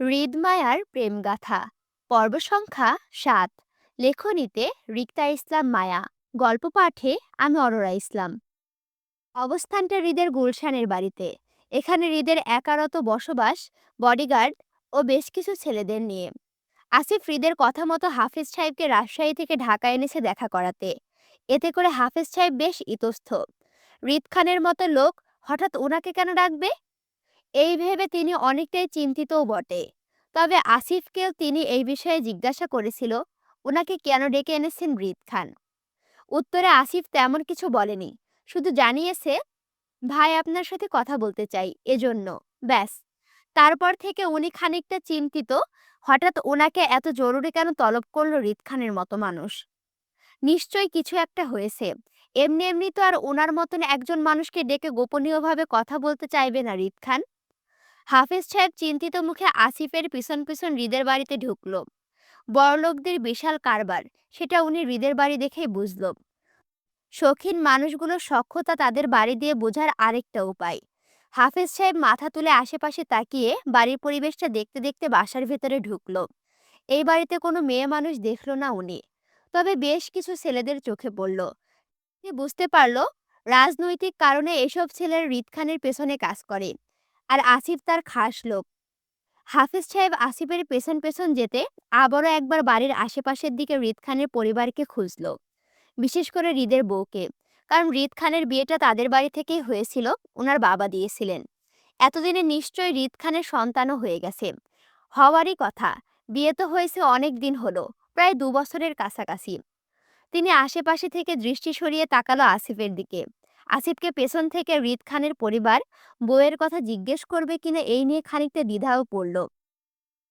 হৃদমায়ার প্রেমগাথা পর্ব সংখ্যা সাত। লেখনীতে রিক্তা ইসলাম মায়া। গল্প পাঠে আমি অরোরা ইসলাম। অবস্থানটা হৃদের গুলশানের বাড়িতে। এখানে হৃদের একারত বসবাস বডিগার্ড ও বেশ কিছু ছেলেদের নিয়ে। আসিফ হৃদের কথা মতো হাফিজ সাহেবকে রাজশাহী থেকে ঢাকা এনেছে দেখা করাতে। এতে করে হাফিজ সাহেব বেশ ইতস্থ হৃদ খানের মতো লোক হঠাৎ ওনাকে কেন ডাকবে? এই ভেবে তিনি অনেকটাই চিন্তিতও বটে। তবে আসিফকেও তিনি এই বিষয়ে জিজ্ঞাসা করেছিল, ওনাকে কেন ডেকে এনেছেন হৃদ খান? উত্তরে আসিফ তেমন কিছু বলেনি, শুধু জানিয়েছে, ভাই, আপনার সাথে কথা বলতে চাই, এজন্য। ব্যাস। তারপর থেকে উনি খানিকটা চিন্তিত, হঠাৎ ওনাকে এত জরুরি কেন তলব করল হৃদ খানের মতো মানুষ? নিশ্চয়ই কিছু একটা হয়েছে। এমনি এমনি তো আর ওনার মতন একজন মানুষকে ডেকে গোপনীয়ভাবে কথা বলতে চাইবে না হৃদ খান। হাফিজ সাহেব চিন্তিত মুখে আসিফের পিছন পিছন হৃদের বাড়িতে ঢুকলো। বড়লোকদের বিশাল কারবার, সেটা উনি হৃদের বাড়ি দেখেই বুঝল। শৌখিন মানুষগুলোর সক্ষতা তাদের বাড়ি দিয়ে বোঝার আরেকটা উপায়। হাফিজ সাহেব মাথা তুলে আশেপাশে তাকিয়ে বাড়ির পরিবেশটা দেখতে দেখতে বাসার ভেতরে ঢুকল। এই বাড়িতে কোনো মেয়ে মানুষ দেখল না উনি। তবে বেশ কিছু ছেলেদের চোখে পড়ল। বুঝতে পারল, রাজনৈতিক কারণে এসব ছেলের হৃদ খানের পেছনে কাজ করে। আর আসিফ তার খাস লোক। হাফিজ সাহেব আসিফের পেছন পেছন যেতে আবারও একবার বাড়ির আশেপাশের দিকে হৃদ খানের পরিবারকে খুঁজল, বিশেষ করে হৃদের বউকে। কারণ হৃদ খানের বিয়েটা তাদের বাড়ি থেকেই হয়েছিল ওনার বাবা দিয়েছিলেন। এতদিনে নিশ্চয় হৃদ খানের সন্তানও হয়ে গেছে। হওয়ারই কথা, বিয়ে তো হয়েছে অনেক দিন হলো, প্রায় দু বছরের কাছাকাছি। তিনি আশেপাশে থেকে দৃষ্টি সরিয়ে তাকালো আসিফের দিকে। আসিফকে পেছন থেকে হৃদ খানের পরিবার বইয়ের কথা জিজ্ঞেস করবে কিনা এই নিয়ে খানিকটা দ্বিধাও পড়ল।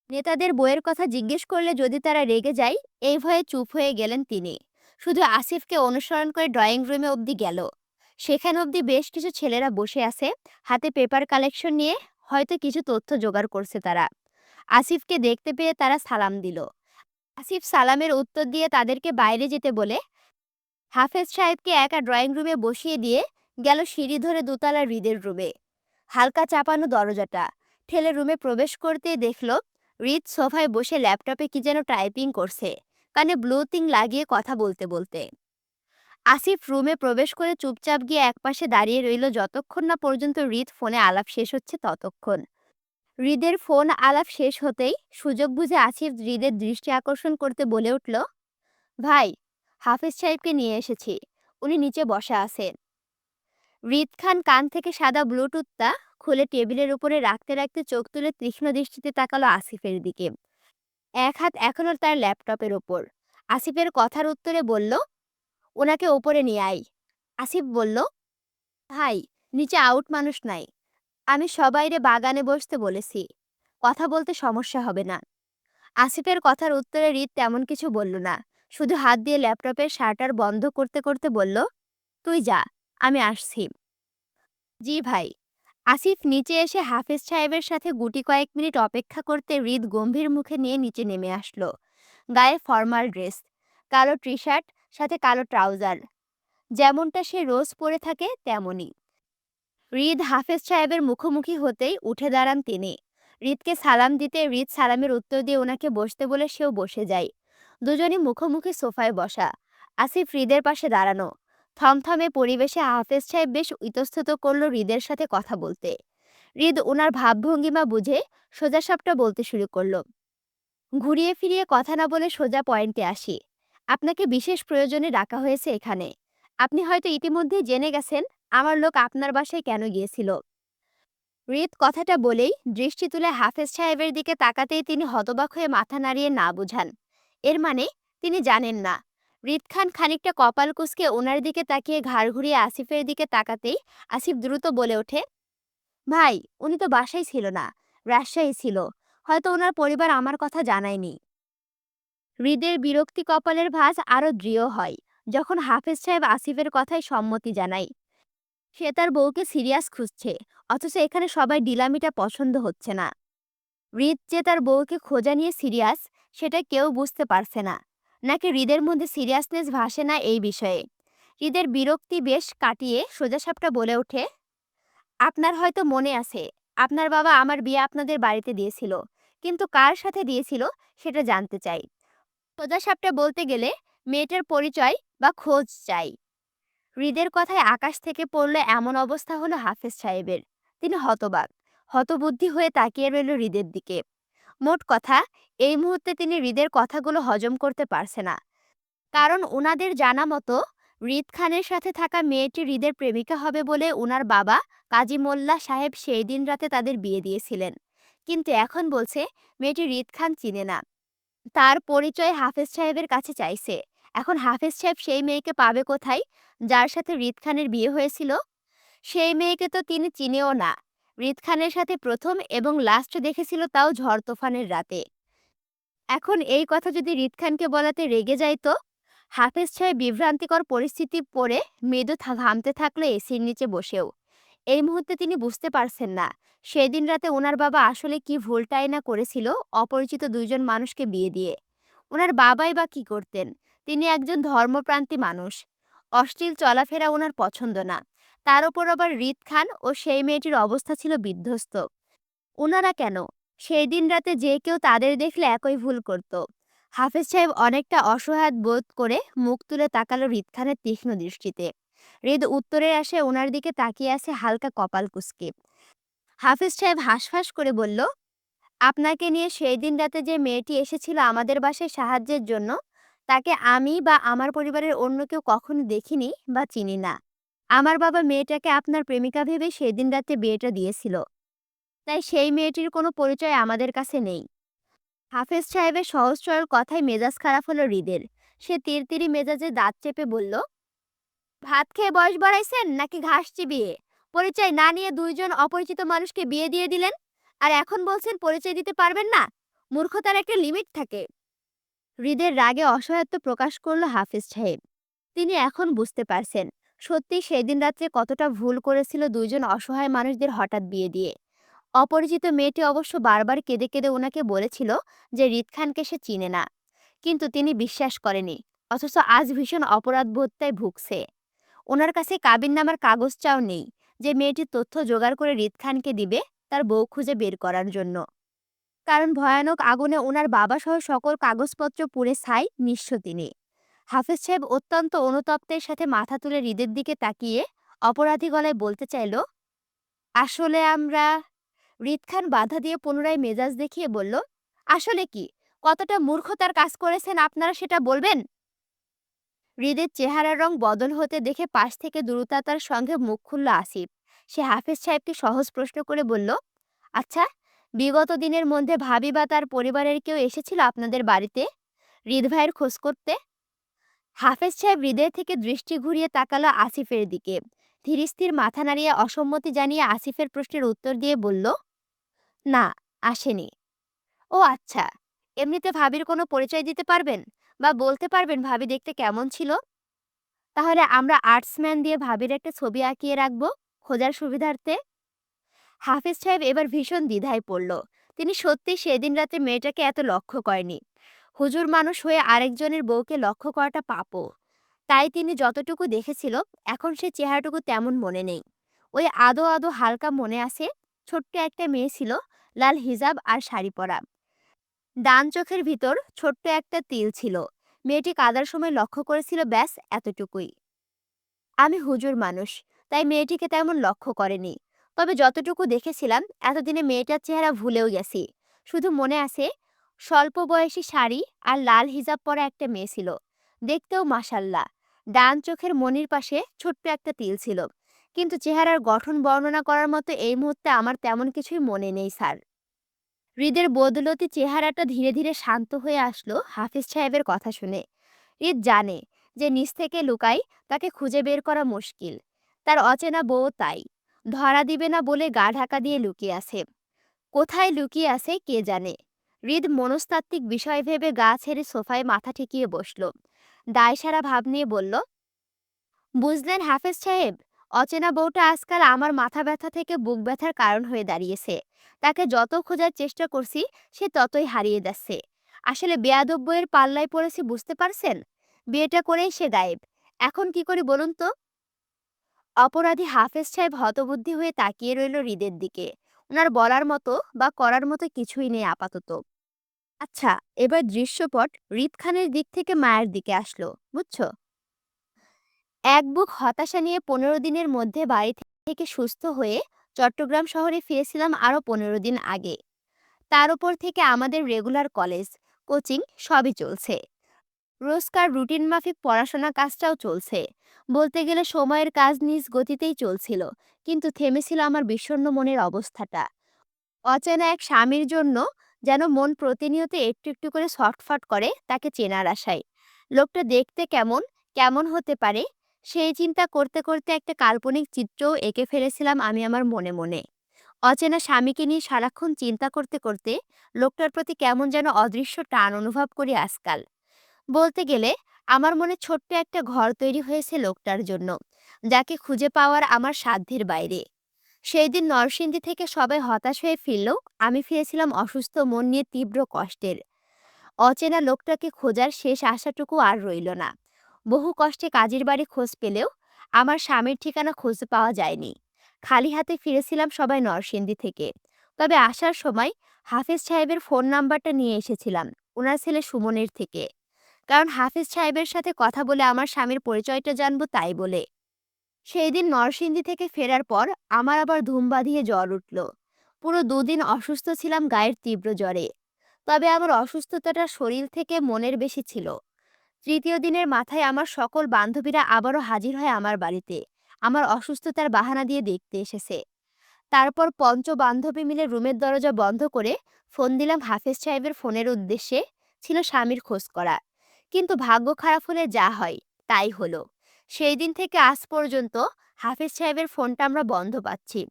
নেতাদের বইয়ের কথা জিজ্ঞেস করলে যদি তারা রেগে যায়, এই ভয়ে চুপ হয়ে গেলেন তিনি। শুধু আসিফকে অনুসরণ করে ড্রয়িং রুমে অবধি গেল। সেখানে অবধি বেশ কিছু ছেলেরা বসে আছে, হাতে পেপার কালেকশন নিয়ে হয়তো কিছু তথ্য জোগাড় করছে তারা। আসিফকে দেখতে পেয়ে তারা সালাম দিল। আসিফ সালামের উত্তর দিয়ে তাদেরকে বাইরে যেতে বলে হাফেজ সাহেবকে একা ড্রয়িং রুমে বসিয়ে দিয়ে গেল সিঁড়ি ধরে দোতলার হৃদের রুমে। হালকা চাপানো দরজাটা। ঠেলে রুমে প্রবেশ করতে দেখল, হৃদ সোফায় বসে ল্যাপটপে কি যেন টাইপিং করছে। কানে ব্লুথিং লাগিয়ে কথা বলতে বলতে। আসিফ রুমে প্রবেশ করে চুপচাপ গিয়ে একপাশে দাঁড়িয়ে রইল যতক্ষণ না পর্যন্ত হৃদ ফোনে আলাপ শেষ হচ্ছে ততক্ষণ। হৃদের ফোন আলাপ শেষ হতেই সুযোগ বুঝে আসিফ হৃদের দৃষ্টি আকর্ষণ করতে বলে উঠল, ভাই হাফিজ সাহেবকে নিয়ে এসেছি। উনি নিচে বসা আছেন। হৃদ খান কান থেকে সাদা ব্লুটুথটা খুলে টেবিলের উপরে রাখতে রাখতে চোখ তুলে তীক্ষ্ণ দৃষ্টিতে তাকালো আসিফের দিকে। এক হাত এখনও তার ল্যাপটপের ওপর আসিফের কথার উত্তরে বলল, ওনাকে ওপরে নিয়ে আই আসিফ বলল, ভাই, নিচে আউট মানুষ নাই। আমি সবাইরে বাগানে বসতে বলেছি। কথা বলতে সমস্যা হবে না। আসিফের কথার উত্তরে রিত তেমন কিছু বলল না। শুধু হাত দিয়ে ল্যাপটপের শাটার বন্ধ করতে করতে বলল, তুই যা, আমি আসছি। জি ভাই। আসিফ নিচে এসে হাফিজ সাহেবের সাথে গুটি কয়েক মিনিট অপেক্ষা করতে হৃদ গম্ভীর মুখে নিয়ে নিচে নেমে আসলো। গায়ে ফর্মাল ড্রেস, কালো টি শার্ট সাথে কালো ট্রাউজার। যেমনটা সে রোজ পরে থাকে, তেমনই। হৃদ হাফেজ সাহেবের মুখোমুখি হতেই উঠে দাঁড়ান তিনি। হৃদকে সালাম দিতে, হৃদ সালামের উত্তর দিয়ে ওনাকে বসতে বলে সেও বসে যায়। দুজনই মুখোমুখি সোফায় বসা। আসিফ হৃদের পাশে দাঁড়ানো। থমথমে পরিবেশে হাফেজ সাহেব বেশ ইতস্তত করল হৃদের সাথে কথা বলতে। হৃদ ওনার ভাবভঙ্গিমা বুঝে সোজা সবটা বলতে শুরু করল। ঘুরিয়ে ফিরিয়ে কথা না বলে সোজা পয়েন্টে আসি। আপনাকে বিশেষ প্রয়োজনে ডাকা হয়েছে এখানে। আপনি হয়তো ইতিমধ্যে জেনে গেছেন, আমার লোক আপনার বাসায় কেন গিয়েছিল। হৃদ কথাটা বলেই দৃষ্টি তুলে হাফেজ সাহেবের দিকে তাকাতেই তিনি হতবাক হয়ে মাথা নাড়িয়ে না বুঝান। এর মানে তিনি জানেন না। হৃদ খান খানিকটা কপাল কুসকে ওনার দিকে তাকিয়ে ঘাড় ঘুরিয়ে আসিফের দিকে তাকাতেই আসিফ দ্রুত বলে ওঠে, ভাই, উনি তো বাসায় ছিল না, রাজশাহী ছিল। হয়তো ওনার পরিবার আমার কথা জানায়নি। হৃদের বিরক্তি কপালের ভাঁজ আরও দৃঢ় হয়, যখন হাফেজ সাহেব আসিফের কথায় সম্মতি জানায়, সে তার বউকে সিরিয়াস খুঁজছে, অথচ এখানে সবাই ডিলামিটা পছন্দ হচ্ছে না। হৃদ যে তার বউকে খোঁজা নিয়ে সিরিয়াস, সেটা কেউ বুঝতে পারছে না। নাকি হৃদের মধ্যে সিরিয়াসনেস ভাসে না এই বিষয়ে? হৃদের বিরক্তি বেশ কাটিয়ে সোজাসাপটা বলে ওঠে, আপনার হয়তো মনে আছে, আপনার বাবা আমার বিয়ে আপনাদের বাড়িতে দিয়েছিল, কিন্তু কার সাথে দিয়েছিল সেটা জানতে চাই। সোজাসাপটা বলতে গেলে মেয়েটার পরিচয় বা খোঁজ চাই। হৃদের কথায় আকাশ থেকে পড়লে এমন অবস্থা হলো হাফেজ সাহেবের। তিনি হতবাক। হতবুদ্ধি হয়ে তাকিয়ে রইল হৃদের দিকে। মোট কথা, এই মুহূর্তে তিনি হৃদের কথাগুলো হজম করতে পারছে না। কারণ ওনাদের জানা মতো, হৃদ খানের সাথে থাকা মেয়েটি হৃদের প্রেমিকা হবে বলে ওনার বাবা কাজী মোল্লা সাহেব সেই দিন রাতে তাদের বিয়ে দিয়েছিলেন। কিন্তু এখন বলছে, মেয়েটি হৃদ খান চিনে না। তার পরিচয় হাফেজ সাহেবের কাছে চাইছে। এখন হাফেজ সাহেব সেই মেয়েকে পাবে কোথায়? যার সাথে হৃদ খানের বিয়ে হয়েছিল? সেই মেয়েকে তো তিনি চিনেও না। হৃদ খানের সাথে প্রথম এবং লাস্ট দেখেছিল তাও ঝড় তোফানের রাতে। এখন এই কথা যদি হৃদ খানকে বলাতে রেগে যায় তো? হাফেজ সাহেব বিভ্রান্তিকর পরিস্থিতি পড়ে মৃদু ঘামতে থাকল এসির নিচে বসেও। এই মুহূর্তে তিনি বুঝতে পারছেন না, সেদিন রাতে ওনার বাবা আসলে কি ভুলটাই না করেছিল অপরিচিত দুইজন মানুষকে বিয়ে দিয়ে। ওনার বাবাই বা কি করতেন? তিনি একজন ধর্মপ্রান্তি মানুষ। অশ্লীল চলাফেরা ওনার পছন্দ না। তার ওপর আবার রিদ খান ও সেই মেয়েটির অবস্থা ছিল বিধ্বস্ত। ওনারা কেন? সেই দিন রাতে যে কেউ তাদের দেখলে একই ভুল করত। হাফেজ সাহেব অনেকটা অসহায় বোধ করে মুখ তুলে তাকালো রিদ খানের তীক্ষ্ণ দৃষ্টিতে। হৃদ উত্তরে আসে ওনার দিকে তাকিয়ে আছে হালকা কপাল কুসকে হাফিজ সাহেব হাঁসফাঁস করে বলল, আপনাকে নিয়ে সেই দিন রাতে যে মেয়েটি এসেছিল আমাদের বাসায় সাহায্যের জন্য, তাকে আমি বা আমার পরিবারের অন্য কেউ কখনো দেখিনি বা চিনি না। আমার বাবা মেয়েটাকে আপনার প্রেমিকা ভেবে সেই দিন রাতে বিয়েটা দিয়েছিল। তাই সেই মেয়েটির কোনো পরিচয় আমাদের কাছে নেই। হাফেজ সাহেবের সহজ সরল কথায় মেজাজ খারাপ হলো হৃদের। সে তিরতিরি মেজাজে দাঁত চেপে বলল, ভাত খেয়ে বয়স বাড়াইছেন নাকি ঘাস চিবিয়ে? পরিচয় না নিয়ে দুইজন অপরিচিত মানুষকে বিয়ে দিয়ে দিলেন? আর এখন বলছেন পরিচয় দিতে পারবেন না? মূর্খতার একটা লিমিট থাকে। হৃদের রাগে অসহায়ত্ব প্রকাশ করল হাফিজ সাহেব। তিনি এখন বুঝতে পারছেন সত্যি সেদিন রাত্রে কতটা ভুল করেছিল দুইজন অসহায় মানুষদের হঠাৎ বিয়ে দিয়ে। অপরিচিত মেয়েটি অবশ্য বারবার কেঁদে কেঁদে ওনাকে বলেছিল যে রিদ খানকে সে চিনে না। কিন্তু তিনি বিশ্বাস করেনি অথচ আজ ভীষণ অপরাধবোধটায় ভুগছে। ওনার কাছে কাবিন নামার কাগজটাও নেই, যে মেয়েটির তথ্য জোগাড় করে রিদ খানকে দিবে তার বউ খুঁজে বের করার জন্য। কারণ ভয়ানক আগুনে ওনার বাবা সহ সকল কাগজপত্র পুড়ে ছাই নিঃস্ব তিনি। হাফেজ সাহেব অত্যন্ত অনুতপ্তের সাথে মাথা তুলে হৃদের দিকে তাকিয়ে অপরাধী গলায় বলতে চাইল, আসলে আমরা হৃদ খান বাধা দিয়ে পুনরায় মেজাজ দেখিয়ে বলল, আসলে কি? কতটা মূর্খতার কাজ করেছেন আপনারা সেটা বলবেন হৃদের চেহারার রং বদল হতে দেখে পাশ থেকে দ্রুততার সঙ্গে মুখ খুলল আসিফ। সে হাফেজ সাহেবকে সহজ প্রশ্ন করে বলল আচ্ছা বিগত দিনের মধ্যে ভাবি বা তার পরিবারের কেউ এসেছিল আপনাদের বাড়িতে? হৃদ ভাইয়ের খোঁজ করতে? হাফেজ সাহেব হৃদয় থেকে দৃষ্টি ঘুরিয়ে তাকালো আসিফের দিকে। ধীরস্থির মাথা নাড়িয়ে অসম্মতি জানিয়ে আসিফের প্রশ্নের উত্তর দিয়ে বলল, না, আসেনি। ও আচ্ছা এমনিতে ভাবির কোনো পরিচয় দিতে পারবেন? বা বলতে পারবেন ভাবি দেখতে কেমন ছিল? তাহলে আমরা আর্টসম্যান দিয়ে ভাবির একটা ছবি আঁকিয়ে রাখব খোঁজার সুবিধার্থে? হাফিজ সাহেব এবার ভীষণ দ্বিধায় পড়ল। তিনি সত্যি সেদিন রাতে মেয়েটাকে এত লক্ষ্য করেনি। হুজুর মানুষ হয়ে আরেকজনের বউকে লক্ষ্য করাটা পাপও। তাই তিনি যতটুকু দেখেছিল, এখন সে চেহারাটুকু তেমন মনে নেই। ওই আদো আদো হালকা মনে আছে, ছোট্ট একটা মেয়ে ছিল, লাল হিজাব আর শাড়ি পরা। ডান চোখের ভিতর ছোট্ট একটা তিল ছিল। মেয়েটি কাদার সময় লক্ষ্য করেছিল, ব্যাস, এতটুকুই। আমি হুজুর মানুষ, তাই মেয়েটিকে তেমন লক্ষ্য করেনি। তবে যতটুকু দেখেছিলাম, এতদিনে মেয়েটার চেহারা ভুলেও গেছি। শুধু মনে আছে স্বল্প বয়সী শাড়ি আর লাল হিজাব পরা একটা মেয়ে ছিল। দেখতেও মাসাল্লা ডান চোখের মনির পাশে ছোট্ট একটা তিল ছিল। কিন্তু চেহারার গঠন বর্ণনা করার মতো এই মুহূর্তে আমার তেমন কিছুই মনে নেই, স্যার। হৃদের বদলতি চেহারাটা ধীরে ধীরে শান্ত হয়ে আসলো হাফিজ সাহেবের কথা শুনে। হৃদ জানে যে নিচ থেকে লুকাই তাকে খুঁজে বের করা মুশকিল। তার অচেনা বউ তাই। ধরা দিবে না বলে গা ঢাকা দিয়ে লুকিয়ে আছে। কোথায় লুকিয়ে আছে কে জানে? হৃদ মনস্তাত্ত্বিক বিষয় ভেবে গা ছেড়ে সোফায় মাথা ঠেকিয়ে বসল। দায়সারা ভাব নিয়ে বলল, বুঝলেন হাফেজ সাহেব, অচেনা বউটা আজকাল আমার মাথা ব্যথা থেকে বুক ব্যথার কারণ হয়ে দাঁড়িয়েছে। তাকে যত খোঁজার চেষ্টা করছি, সে ততই হারিয়ে যাচ্ছে। আসলে বেয়াদব বইয়ের পাল্লায় পড়েছি বুঝতে পারছেন? বিয়েটা করেই সে গায়েব। এখন কি করি বলুন তো? অপরাধী হাফেজ সাহেব হতবুদ্ধি হয়ে তাকিয়ে রইল হৃদের দিকে। ওনার বলার মতো বা করার মতো কিছুই নেই আপাতত। আচ্ছা এবার দৃশ্যপট রিত খানের দিক থেকে মায়ের দিকে আসলো, বুঝছ? এক বুক হতাশা নিয়ে পনেরো দিনের মধ্যে বাড়ি থেকে সুস্থ হয়ে চট্টগ্রাম শহরে ফিরেছিলাম আরও পনেরো দিন আগে। তার উপর থেকে আমাদের রেগুলার কলেজ, কোচিং সবই চলছে। রোজকার রুটিন মাফিক পড়াশোনা কাজটাও চলছে। বলতে গেলে সময়ের কাজ নিজ গতিতেই চলছিল, কিন্তু থেমেছিল আমার বিষণ্ণ মনের অবস্থাটা। অচেনা এক স্বামীর জন্য যেন মন প্রতিনিয়ত একটু একটু করে ছটফট করে তাকে চেনার আশায়। লোকটা দেখতে কেমন কেমন হতে পারে, সেই চিন্তা করতে করতে একটা কাল্পনিক চিত্রও এঁকে ফেলেছিলাম আমি আমার মনে মনে। অচেনা স্বামীকে নিয়ে সারাক্ষণ চিন্তা করতে করতে লোকটার প্রতি কেমন যেন অদৃশ্য টান অনুভব করি আজকাল। বলতে গেলে আমার মনে ছোট্ট একটা ঘর তৈরি হয়েছে লোকটার জন্য, যাকে খুঁজে পাওয়ার আমার সাধ্যের বাইরে। সেই দিন নরসিংদী থেকে সবাই হতাশ হয়ে ফিরলেও আমি ফিরেছিলাম অসুস্থ, মন নিয়ে তীব্র কষ্টের। অচেনা লোকটাকে খোঁজার শেষ আশাটুকু আর রইল না। বহু কষ্টে কাজের বাড়ি খোঁজ পেলেও আমার স্বামীর ঠিকানা খুঁজে পাওয়া যায়নি। খালি হাতে ফিরেছিলাম সবাই নরসিংদী থেকে। তবে আসার সময় হাফিজ সাহেবের ফোন নাম্বারটা নিয়ে এসেছিলাম ওনার ছেলে সুমনের থেকে। কারণ হাফিজ সাহেবের সাথে কথা বলে আমার স্বামীর পরিচয়টা জানব তাই বলে। সেই দিন নরসিংদী থেকে ফেরার পর আমার আবার ধুম বাঁধিয়ে জ্বর উঠল। পুরো দুদিন অসুস্থ ছিলাম গায়ের তীব্র জ্বরে। তবে আমার অসুস্থতাটা শরীর থেকে মনের বেশি ছিল। তৃতীয় দিনের মাথায় আমার সকল বান্ধবীরা আবারও হাজির হয় আমার বাড়িতে। আমার অসুস্থতার বাহানা দিয়ে দেখতে এসেছে। তারপর পঞ্চ বান্ধবী মিলে রুমের দরজা বন্ধ করে ফোন দিলাম হাফেজ সাহেবের ফোনের উদ্দেশ্যে। ছিল স্বামীর খোঁজ করা। কিন্তু ভাগ্য খারাপ হলে যা হয়, তাই হলো। সেই দিন থেকে আজ পর্যন্ত হাফেজ সাহেবের ফোনটা আমরা বন্ধ পাচ্ছি।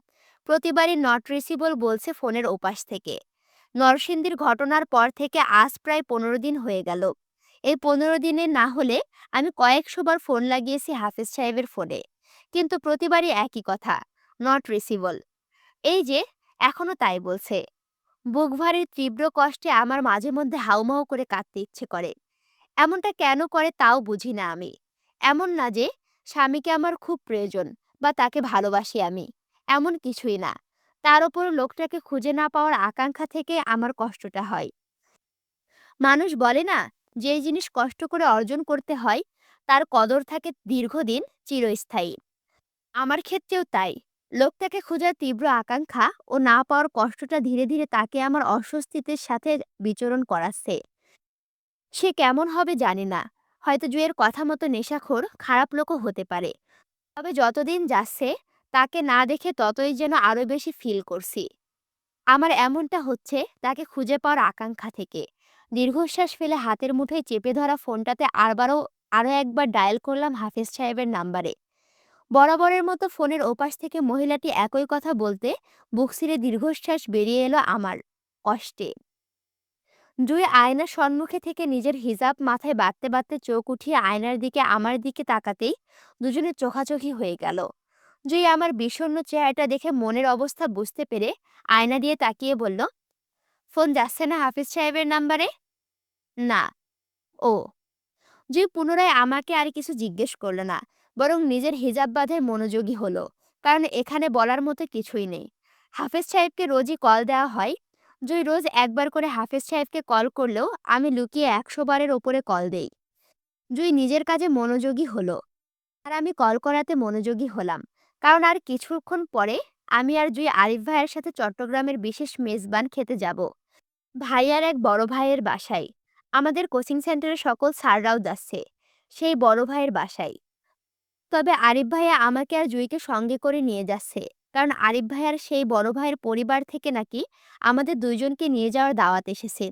প্রতিবারই নট রিসিবল বলছে ফোনের ওপাশ থেকে। নরসিংদীর ঘটনার পর থেকে আজ প্রায় পনেরো দিন হয়ে গেল। এই পনেরো দিনে না হলে আমি কয়েকশোবার ফোন লাগিয়েছি হাফেজ সাহেবের ফোনে। কিন্তু প্রতিবারই একই কথা নট রিসিবল এই যে, এখনও তাই বলছে। বুক ভারীর তীব্র কষ্টে আমার মাঝে মধ্যে হাউমাউ করে কাঁদতে ইচ্ছে করে। এমনটা কেন করে তাও বুঝি না আমি। এমন না যে স্বামীকে আমার খুব প্রয়োজন বা তাকে ভালোবাসি আমি, এমন কিছুই না। তার ওপর লোকটাকে খুঁজে না পাওয়ার আকাঙ্ক্ষা থেকে আমার কষ্টটা হয়। মানুষ বলে না, যে জিনিস কষ্ট করে অর্জন করতে হয়, তার কদর থাকে দীর্ঘদিন চিরস্থায়ী। আমার ক্ষেত্রেও তাই। লোকটাকে খোঁজার তীব্র আকাঙ্ক্ষা ও না পাওয়ার কষ্টটা ধীরে ধীরে তাকে আমার অস্বস্তিতে সাথে বিচরণ করাচ্ছে। সে কেমন হবে জানি না। হয়তো জুয়ের কথা মতো নেশাখোর, খারাপ লোকও হতে পারে। তবে যতদিন যাচ্ছে, তাকে না দেখে ততই যেন আরও বেশি ফিল করছি। আমার এমনটা হচ্ছে, তাকে খুঁজে পাওয়ার আকাঙ্ক্ষা থেকে। দীর্ঘশ্বাস ফেলে হাতের মুঠোয় চেপে ধরা ফোনটাতে আরবারও আরও একবার ডায়াল করলাম হাফিজ সাহেবের নাম্বারে। বরাবরের মতো ফোনের ওপাশ থেকে মহিলাটি একই কথা বলতে, বুক ছিঁড়ে দীর্ঘশ্বাস বেরিয়ে এলো আমার, কষ্টে। জুই আয়নার সম্মুখে থেকে নিজের হিজাব মাথায় বাঁধতে বাঁধতে চোখ উঠিয়ে আয়নার দিকে আমার দিকে তাকাতেই দুজনে চোখাচোখি হয়ে গেল। জুই আমার বিষণ্ণ চেহারাটা দেখে মনের অবস্থা বুঝতে পেরে আয়না দিয়ে তাকিয়ে বলল, ফোন যাচ্ছে না হাফিজ সাহেবের নাম্বারে? না। ও। জুই পুনরায় আমাকে আর কিছু জিজ্ঞেস করল না, বরং নিজের হিজাব বাঁধে মনোযোগী হলো, কারণ এখানে বলার মতো কিছুই নেই। হাফেজ সাহেবকে রোজই কল দেওয়া হয় জুই রোজ একবার করে হাফেজ সাহেবকে কল করলেও আমি লুকিয়ে একশো বারের ওপরে কল দেই। জুই নিজের কাজে মনোযোগী হলো। আর আমি কল করাতে মনোযোগী হলাম। কারণ আর কিছুক্ষণ পরে আমি আর জুই আরিফ ভাইয়ের সাথে চট্টগ্রামের বিশেষ মেজবান খেতে যাব। ভাইয়ার এক বড় ভাইয়ের বাসায়। আমাদের কোচিং সেন্টারে সকল স্যাররাও যাচ্ছে। সেই বড় ভাইয়ের বাসায়। তবে আরিফ ভাইয়া আমাকে আর জুইকে সঙ্গে করে নিয়ে যাচ্ছে। কারণ আরিফ ভাইয়ার সেই বড় ভাইয়ের পরিবার থেকে নাকি আমাদের দুইজনকে নিয়ে যাওয়ার দাওয়াত এসেছে।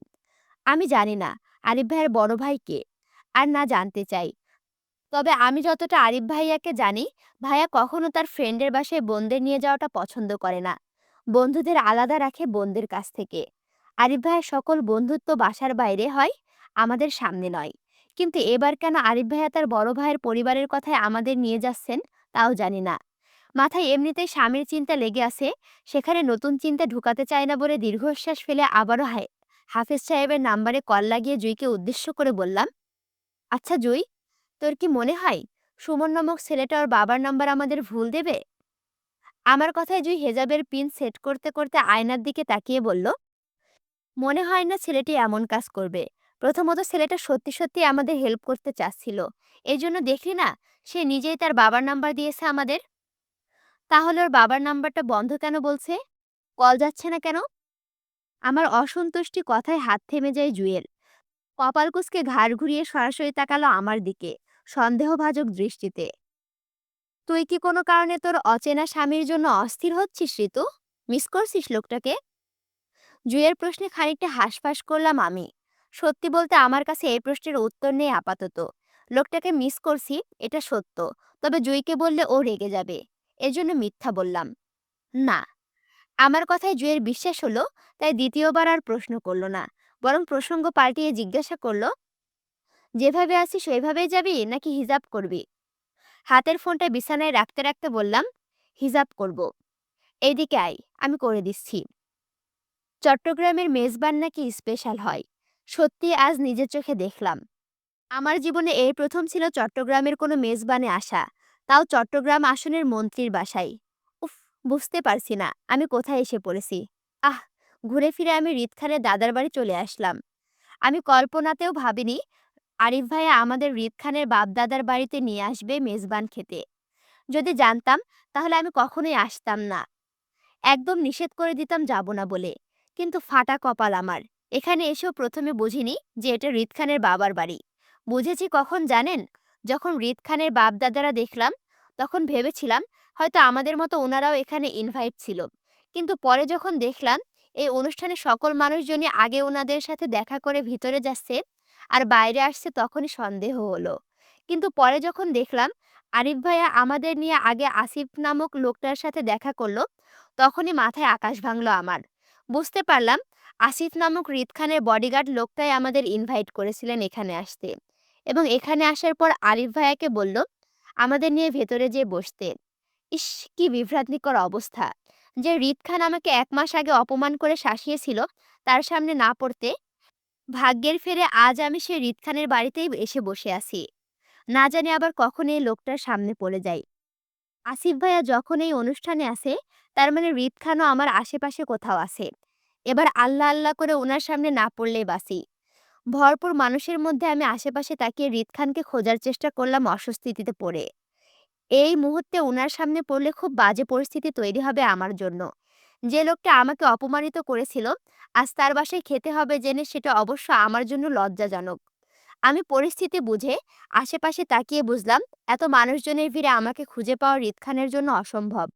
আমি জানি না আরিফ ভাইয়ের বড় ভাই কে, আর না জানতে চাই। তবে আমি যতটা আরিফ ভাইয়াকে জানি, ভাইয়া কখনো তার ফ্রেন্ডের বাসায় বোনদের নিয়ে যাওয়াটা পছন্দ করে না। বন্ধুদের আলাদা রাখে বোনদের কাছ থেকে। আরিফ ভাইয়ের সকল বন্ধুত্ব বাসার বাইরে হয়, আমাদের সামনে নয়। কিন্তু এবার কেন আরিফ ভাইয়া তার বড় ভাইয়ের পরিবারের কথায় আমাদের নিয়ে যাচ্ছেন, তাও জানি না। মাথায় এমনিতেই স্বামীর চিন্তা লেগে আছে, সেখানে নতুন চিন্তা ঢুকাতে চায় না বলে দীর্ঘশ্বাস ফেলে আবারও হায়, হাফিজ সাহেবের নাম্বারে কল লাগিয়ে জুইকে উদ্দেশ্য করে বললাম আচ্ছা জুই, তোর কি মনে হয় সুমন নামক ছেলেটা ওর বাবার নাম্বার আমাদের ভুল দেবে? আমার কথায় জুই হেজাবের পিন সেট করতে করতে আয়নার দিকে তাকিয়ে বলল, মনে হয় না ছেলেটি এমন কাজ করবে। প্রথমত ছেলেটা সত্যি সত্যি আমাদের হেল্প করতে চাচ্ছিল। এই জন্য দেখলি না, সে নিজেই তার বাবার নাম্বার দিয়েছে আমাদের? তাহলে ওর বাবার নাম্বারটা বন্ধ কেন বলছে? কল যাচ্ছে না কেন? আমার অসন্তুষ্টি কথায় হাত থেমে যায় জুয়েল। কপাল কুচকে ঘাড় ঘুরিয়ে সরাসরি তাকালো আমার দিকে, সন্দেহভাজক দৃষ্টিতে। তুই কি কোনো কারণে তোর অচেনা স্বামীর জন্য অস্থির হচ্ছিস, ঋতু? মিস করছিস লোকটাকে? জুয়ের প্রশ্নে খানিকটা হাঁসফাঁস করলাম আমি। সত্যি বলতে আমার কাছে এই প্রশ্নের উত্তর নেই আপাতত। লোকটাকে মিস করছি, এটা সত্য। তবে জুইকে বললে ও রেগে যাবে। এজন্য মিথ্যা বললাম। না, আমার কথায় জুয়ের বিশ্বাস হলো, তাই দ্বিতীয়বার আর প্রশ্ন করল না, বরং প্রসঙ্গ পাল্টিয়ে জিজ্ঞাসা করল, যেভাবে আছিস সেভাবেই যাবি নাকি হিজাব করবি? হাতের ফোনটা বিছানায় রাখতে রাখতে বললাম, হিজাব করব। এইদিকে আয়, আমি করে দিচ্ছি। চট্টগ্রামের মেজবান নাকি স্পেশাল হয়, সত্যি আজ নিজের চোখে দেখলাম। আমার জীবনে এই প্রথম ছিল চট্টগ্রামের কোনো মেজবানে আসা তাও চট্টগ্রাম আসনের মন্ত্রীর বাসায়। উফ, বুঝতে পারছি না, আমি কোথায় এসে পড়েছি। আহ, ঘুরে ফিরে আমি রিত খানের দাদার বাড়ি চলে আসলাম। আমি কল্পনাতেও ভাবিনি, আরিফ ভাইয়া আমাদের রিত খানের বাপদাদার বাড়িতে নিয়ে আসবে মেজবান খেতে। যদি জানতাম, তাহলে আমি কখনোই আসতাম না। একদম নিষেধ করে দিতাম যাব না বলে, কিন্তু ফাটা কপাল আমার। এখানে এসেও প্রথমে বুঝিনি যে এটা রিত খানের বাবার বাড়ি। বুঝেছি কখন জানেন? যখন রিত খানের বাপদাদারা দেখলাম, তখন ভেবেছিলাম হয়তো আমাদের মতো ওনারাও এখানে ইনভাইট ছিল। কিন্তু পরে যখন দেখলাম, এই অনুষ্ঠানে সকল মানুষজনই আগে ওনাদের সাথে দেখা করে ভিতরে যাচ্ছে আর বাইরে আসছে তখনই সন্দেহ হলো। কিন্তু পরে যখন দেখলাম, আরিফ ভাইয়া আমাদের নিয়ে আগে আসিফ নামক লোকটার সাথে দেখা করল, তখনই মাথায় আকাশ ভাঙলো আমার। বুঝতে পারলাম, আসিফ নামক রিত খানের বডিগার্ড লোকটাই আমাদের ইনভাইট করেছিলেন এখানে আসতে। এবং এখানে আসার পর আরিফ ভাইয়াকে বলল, আমাদের নিয়ে ভেতরে যেয়ে বসতে। ইস, কি বিভ্রান্তিকর অবস্থা। যে রিত খান আমাকে এক মাস আগে অপমান করে শাসিয়েছিল, তার সামনে না পড়তে, ভাগ্যের ফেরে আজ আমি সে রিত খানের বাড়িতেই এসে বসে আছি। না জানি আবার কখন এই লোকটার সামনে পড়ে যাই। আসিফ ভাইয়া যখন এই অনুষ্ঠানে আসে, তার মানে রিত খানও আমার আশেপাশে কোথাও আছে। এবার আল্লাহ আল্লাহ করে ওনার সামনে না পড়লেই বাসি ভরপুর মানুষের মধ্যে আমি আশেপাশে তাকিয়ে রিত খানকে খোঁজার চেষ্টা করলাম অস্বস্তিতে পড়ে। এই মুহূর্তে ওনার সামনে পড়লে খুব বাজে পরিস্থিতি তৈরি হবে আমার জন্য। যে লোকটা আমাকে অপমানিত করেছিল, আজ তার বাসায় খেতে হবে জেনে সেটা অবশ্য আমার জন্য লজ্জাজনক। আমি পরিস্থিতি বুঝে আশেপাশে তাকিয়ে বুঝলাম, এত মানুষজনের ভিড়ে আমাকে খুঁজে পাওয়া রিত খানের জন্য অসম্ভব।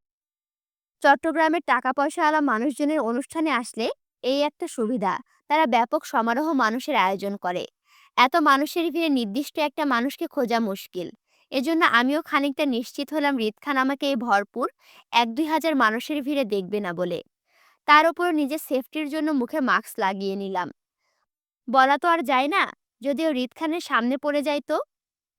চট্টগ্রামের টাকা পয়সাওয়ালা মানুষজনের অনুষ্ঠানে আসলে এই একটা সুবিধা। তারা ব্যাপক সমারোহ মানুষের আয়োজন করে। এত মানুষের ভিড়ে নির্দিষ্ট একটা মানুষকে খোঁজা মুশকিল। এজন্য আমিও খানিকটা নিশ্চিত হলাম রিত খান আমাকে এই ভরপুর এক দুই হাজার মানুষের ভিড়ে দেখবে না বলে। তার উপর নিজের সেফটির জন্য মুখে মাস্ক লাগিয়ে নিলাম। বলা তো আর যায় না, যদিও রিত খানের সামনে পড়ে যায় তো।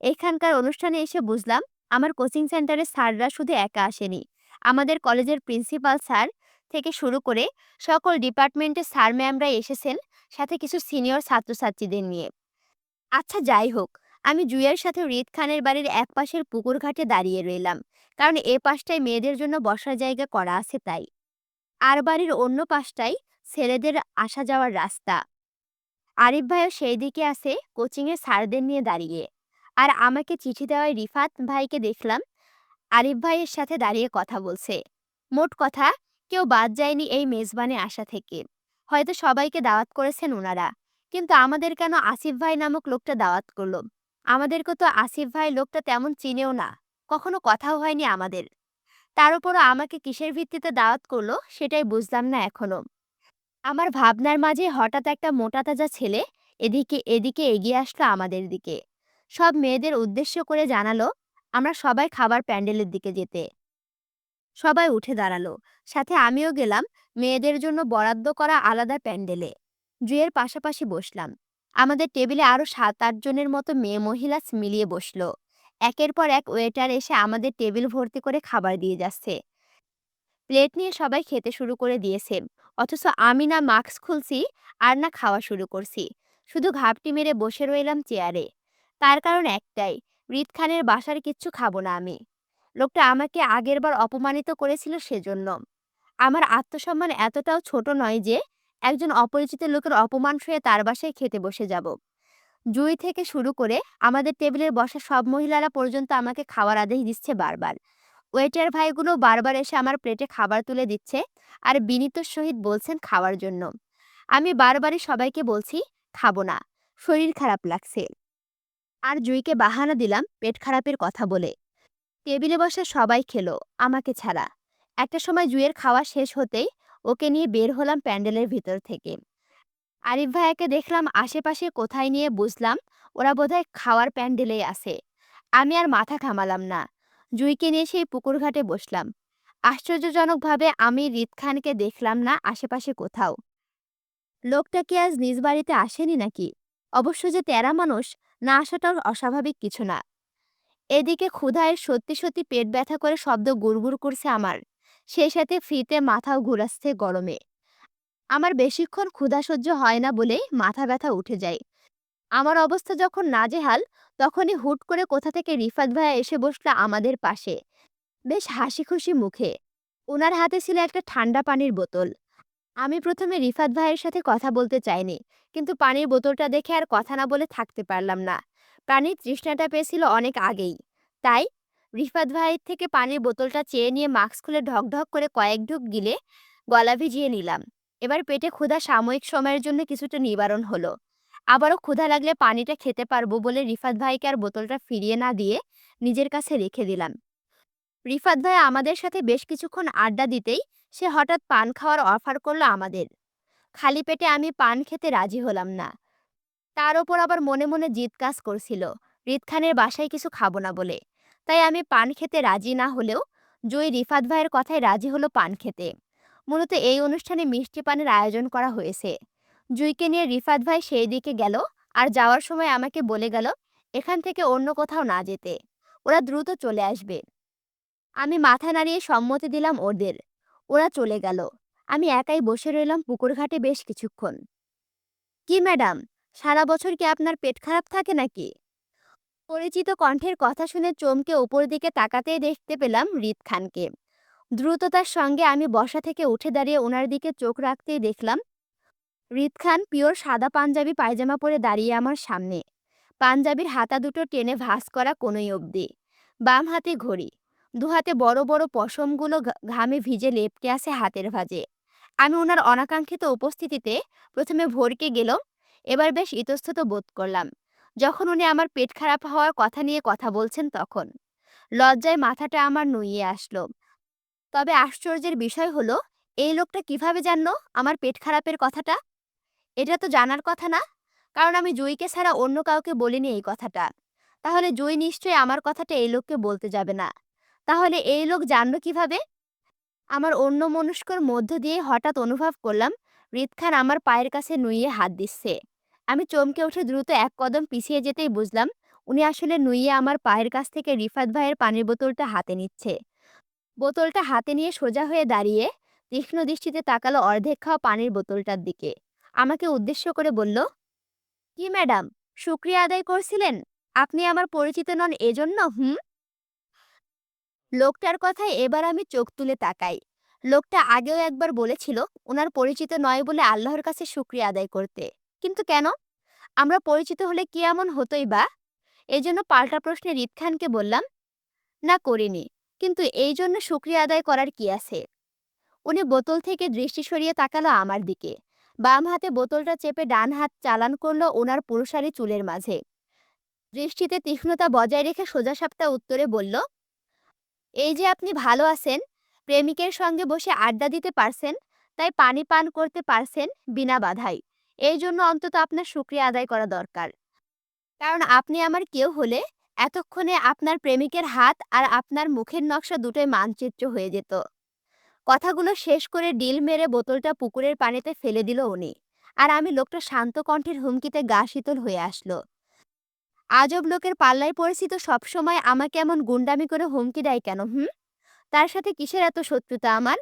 এখানকার অনুষ্ঠানে এসে বুঝলাম, আমার কোচিং সেন্টারের স্যাররা শুধু একা আসেনি। আমাদের কলেজের প্রিন্সিপাল স্যার থেকে শুরু করে সকল ডিপার্টমেন্টের স্যার ম্যামরা এসেছেন, সাথে কিছু সিনিয়র ছাত্রছাত্রীদের নিয়ে। আচ্ছা যাই হোক, আমি জুয়ের সাথে রিদ খানের বাড়ির এক পাশের পুকুর ঘাটে দাঁড়িয়ে রইলাম, কারণ এ পাশটায় মেয়েদের জন্য বসার জায়গা করা আছে তাই। আর বাড়ির অন্য পাশটায় ছেলেদের আসা যাওয়ার রাস্তা। আরিফ ভাইও সেই দিকে আছে কোচিংয়ের স্যারদের নিয়ে দাঁড়িয়ে। আর আমাকে চিঠি দেওয়ায় রিফাত ভাইকে দেখলাম, আরিফ ভাইয়ের সাথে দাঁড়িয়ে কথা বলছে। মোট কথা কেউ বাদ যায়নি এই মেজবানে আসা থেকে। হয়তো সবাইকে দাওয়াত করেছেন ওনারা কিন্তু আমাদের কেন আসিফ ভাই নামক লোকটা দাওয়াত করল? আমাদেরকে তো আসিফ ভাই লোকটা তেমন চিনেও না। কখনো কথাও হয়নি আমাদের। তার উপরও আমাকে কিসের ভিত্তিতে দাওয়াত করল সেটাই বুঝলাম না এখনও। আমার ভাবনার মাঝে হঠাৎ একটা মোটা তাজা ছেলে এদিকে এদিকে এগিয়ে আসলো আমাদের দিকে। সব মেয়েদের উদ্দেশ্য করে জানালো, আমরা সবাই খাবার প্যান্ডেলের দিকে যেতে। সবাই উঠে দাঁড়াল। সাথে আমিও গেলাম মেয়েদের জন্য বরাদ্দ করা আলাদা প্যান্ডেলে। জুয়ের পাশাপাশি বসলাম। আমাদের টেবিলে আরও সাত আট জনের মতো মেয়ে মহিলা মিলিয়ে বসল। একের পর এক ওয়েটার এসে আমাদের টেবিল ভর্তি করে খাবার দিয়ে যাচ্ছে। প্লেট নিয়ে সবাই খেতে শুরু করে দিয়েছে। অথচ আমি না মাস্ক খুলছি আর না খাওয়া শুরু করছি। শুধু ঘাপটি মেরে বসে রইলাম চেয়ারে। তার কারণ একটাই, রিত খানের বাসার কিচ্ছু খাব না আমি। লোকটা আমাকে আগেরবার অপমানিত করেছিল সেজন্য। আমার আত্মসম্মান এতটাও ছোট নয় যে, একজন অপরিচিত লোকের অপমান সয়ে তার বাসায় খেতে বসে যাব। জুই থেকে শুরু করে আমাদের টেবিলের বসা সব মহিলারা পর্যন্ত আমাকে খাওয়ার আদেশ দিচ্ছে বারবার। ওয়েটার ভাইগুলো বারবার এসে আমার প্লেটে খাবার তুলে দিচ্ছে আর বিনীত সহিত বলছেন খাওয়ার জন্য। আমি বারবারই সবাইকে বলছি, খাব না, শরীর খারাপ লাগছে। আর জুইকে বাহানা দিলাম পেট খারাপের কথা বলে। টেবিলে বসে সবাই খেলো, আমাকে ছাড়া। একটা সময় জুইয়ের খাওয়া শেষ হতেই ওকে নিয়ে বের হলাম প্যান্ডেলের ভিতর থেকে। আরিফ ভাইয়াকে দেখলাম আশেপাশে কোথায় নিয়ে বুঝলাম ওরা বোধহয় খাওয়ার প্যান্ডেলেই আছে। আমি আর মাথা ঘামালাম না। জুইকে নিয়ে সেই পুকুর ঘাটে বসলাম। আশ্চর্যজনকভাবে আমি রিত খানকে দেখলাম না আশেপাশে কোথাও। লোকটা কি আজ নিজ বাড়িতে আসেনি নাকি? অবশ্য যে তেরা মানুষ না আসাটাও অস্বাভাবিক কিছু না। এদিকে ক্ষুধায় সত্যি সত্যি পেট ব্যথা করে শব্দ গুড়গুড় করছে আমার। সেই সাথে ফ্রিতে মাথাও ঘুরাচ্ছে গরমে। আমার বেশিক্ষণ ক্ষুধা সহ্য হয় না বলেই মাথা ব্যথা উঠে যায়। আমার অবস্থা যখন নাজেহাল, তখনই হুট করে কোথা থেকে রিফাত ভাইয়া এসে বসল আমাদের পাশে। বেশ হাসি খুশি মুখে। ওনার হাতে ছিল একটা ঠান্ডা পানির বোতল। আমি প্রথমে রিফাত ভাইয়ের সাথে কথা বলতে চাইনি, কিন্তু পানির বোতলটা দেখে আর কথা না বলে থাকতে পারলাম না। পানির তৃষ্ণাটা পেয়েছিল অনেক আগেই। তাই রিফাত ভাইয়ের থেকে পানির বোতলটা চেয়ে নিয়ে মাস্ক খুলে ঢক ঢক করে কয়েক ঢুক গিলে গলা ভিজিয়ে নিলাম। এবার পেটে ক্ষুধা সাময়িক সময়ের জন্য কিছুটা নিবারণ হলো। আবারও ক্ষুধা লাগলে পানিটা খেতে পারব বলে রিফাত ভাইকে আর বোতলটা ফিরিয়ে না দিয়ে নিজের কাছে রেখে দিলাম। রিফাত ভাই আমাদের সাথে বেশ কিছুক্ষণ আড্ডা দিতেই সে হঠাৎ পান খাওয়ার অফার করল আমাদের। খালি পেটে আমি পান খেতে রাজি হলাম না। তার ওপর আবার মনে মনে জিদ কাজ করছিল রিত খানের বাসায় কিছু খাব না বলে। তাই আমি পান খেতে রাজি না হলেও জয় রিফাত ভাইয়ের কথায় রাজি হলো পান খেতে। মূলত এই অনুষ্ঠানে মিষ্টি পানের আয়োজন করা হয়েছে। জুইকে নিয়ে রিফাত ভাই সেই দিকে গেল আর যাওয়ার সময় আমাকে বলে গেল, এখান থেকে অন্য কোথাও না যেতে। ওরা দ্রুত চলে আসবে। আমি মাথা নাড়িয়ে সম্মতি দিলাম ওদের। ওরা চলে গেল। আমি একাই বসে রইলাম পুকুর ঘাটে বেশ কিছুক্ষণ। কি ম্যাডাম সারা বছর কি আপনার পেট খারাপ থাকে নাকি? পরিচিত কণ্ঠের কথা শুনে চমকে উপর দিকে তাকাতেই দেখতে পেলাম রিত খানকে। দ্রুততার সঙ্গে আমি বসা থেকে উঠে দাঁড়িয়ে ওনার দিকে চোখ রাখতেই দেখলাম, রিত খান, পিওর সাদা পাঞ্জাবি পায়জামা পরে দাঁড়িয়ে আমার সামনে। পাঞ্জাবির হাতা দুটো টেনে ভাঁজ করা কোনোই অবধি। বাম হাতে ঘড়ি, দু হাতে বড় বড় পশমগুলো ঘামে ভিজে লেপটে আছে হাতের ভাঁজে। আমি ওনার অনাকাঙ্ক্ষিত উপস্থিতিতে প্রথমে ভরকে গেলাম এবার বেশ ইতস্তত বোধ করলাম। যখন উনি আমার পেট খারাপ হওয়ার কথা নিয়ে কথা বলছেন তখন। লজ্জায় মাথাটা আমার নুইয়ে আসলো। তবে আশ্চর্যের বিষয় হলো, এই লোকটা কীভাবে জানলো আমার পেট খারাপের কথাটা? এটা তো জানার কথা না। কারণ আমি জুইকে ছাড়া অন্য কাউকে বলিনি এই কথাটা। তাহলে জুই নিশ্চয়ই আমার কথাটা এই লোককে বলতে যাবে না। তাহলে এই লোক জানলো কীভাবে? আমার অন্য মনস্কর মধ্য দিয়ে হঠাৎ অনুভব করলাম রিত খান আমার পায়ের কাছে নুইয়ে হাত দিচ্ছে। আমি চমকে উঠে দ্রুত এক কদম পিছিয়ে যেতেই বুঝলাম, উনি আসলে নুইয়ে আমার পায়ের কাছ থেকে রিফাত ভাইয়ের পানির বোতলটা হাতে নিচ্ছে। বোতলটা হাতে নিয়ে সোজা হয়ে দাঁড়িয়ে তীক্ষ্ণ দৃষ্টিতে তাকালো অর্ধেক খাওয়া পানির বোতলটার দিকে। আমাকে উদ্দেশ্য করে বলল, কি ম্যাডাম শুক্রিয়া আদায় করছিলেন? আপনি আমার পরিচিত নন এজন্য, হুম? লোকটার কথায় এবার আমি চোখ তুলে তাকাই। লোকটা আগেও একবার বলেছিল ওনার পরিচিত নয় বলে আল্লাহর কাছে শুক্রিয়া আদায় করতে। কিন্তু কেন? আমরা পরিচিত হলে কি এমন হতোই বা? এজন্য পাল্টা প্রশ্নে রিত খানকে বললাম, না, করিনি। কিন্তু এই জন্য শুক্রিয়া আদায় করার কি আছে? উনি বোতল থেকে দৃষ্টি সরিয়ে তাকালো আমার দিকে। বাম হাতে বোতলটা চেপে ডান হাত চালান করল ওনার পুরুষারি চুলের মাঝে। দৃষ্টিতে তীক্ষ্ণতা বজায় রেখে সোজা সাপটা উত্তরে বলল, এই যে আপনি ভালো আছেন, প্রেমিকের সঙ্গে বসে আড্ডা দিতে পারছেন, তাই পানি পান করতে পারছেন বিনা বাধাই এই জন্য অন্তত আপনার শুক্রিয়া আদায় করা দরকার। কারণ আপনি আমার কেউ হলে এতক্ষণে আপনার প্রেমিকের হাত আর আপনার মুখের নকশা দুটোই মানচিত্র হয়ে যেত। কথাগুলো শেষ করে ডিল মেরে বোতলটা পুকুরের পানিতে ফেলে দিল উনি আর আমি লোকটা শান্ত কণ্ঠের হুমকিতে গা শীতল হয়ে আসলো। আজব লোকের পাল্লায় পড়েছি তো সবসময় আমাকে এমন গুন্ডামি করে হুমকি দেয় কেন, হুম? তার সাথে কিসের এত শত্রুতা আমার?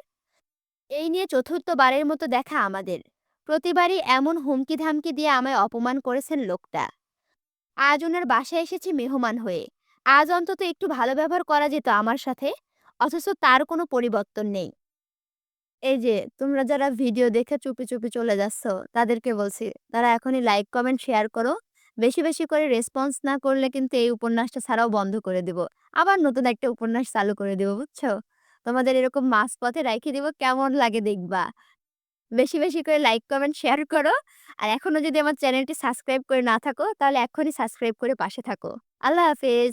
এই নিয়ে চতুর্থবারের মতো দেখা আমাদের। প্রতিবারই এমন হুমকি ধামকি দিয়ে আমায় অপমান করেছেন লোকটা আজ ওনার বাসায় এসেছি মেহমান হয়ে আজ অন্তত একটু ভালো ব্যবহার করা যেত আমার সাথে, অথচ তার কোনো পরিবর্তন নেই। এই যে তোমরা যারা ভিডিও দেখে চুপি, চুপি চলে যাচ্ছ, তাদেরকে বলছি, তারা এখনই লাইক, কমেন্ট, শেয়ার করো। বেশি, বেশি করে রেসপন্স না করলে কিন্তু এই উপন্যাসটা ছাড়াও বন্ধ করে দিব। আবার নতুন একটা উপন্যাস চালু করে দিব, বুঝছ? তোমাদের এরকম মাঝপথে রাইখে দিব, কেমন লাগে দেখবা। বেশি, বেশি করে লাইক, কমেন্ট, শেয়ার করো। আর এখনও যদি আমার চ্যানেলটি সাবস্ক্রাইব করে না থাকো, তাহলে এখনই সাবস্ক্রাইব করে পাশে থাকো। আল্লাহ হাফেজ।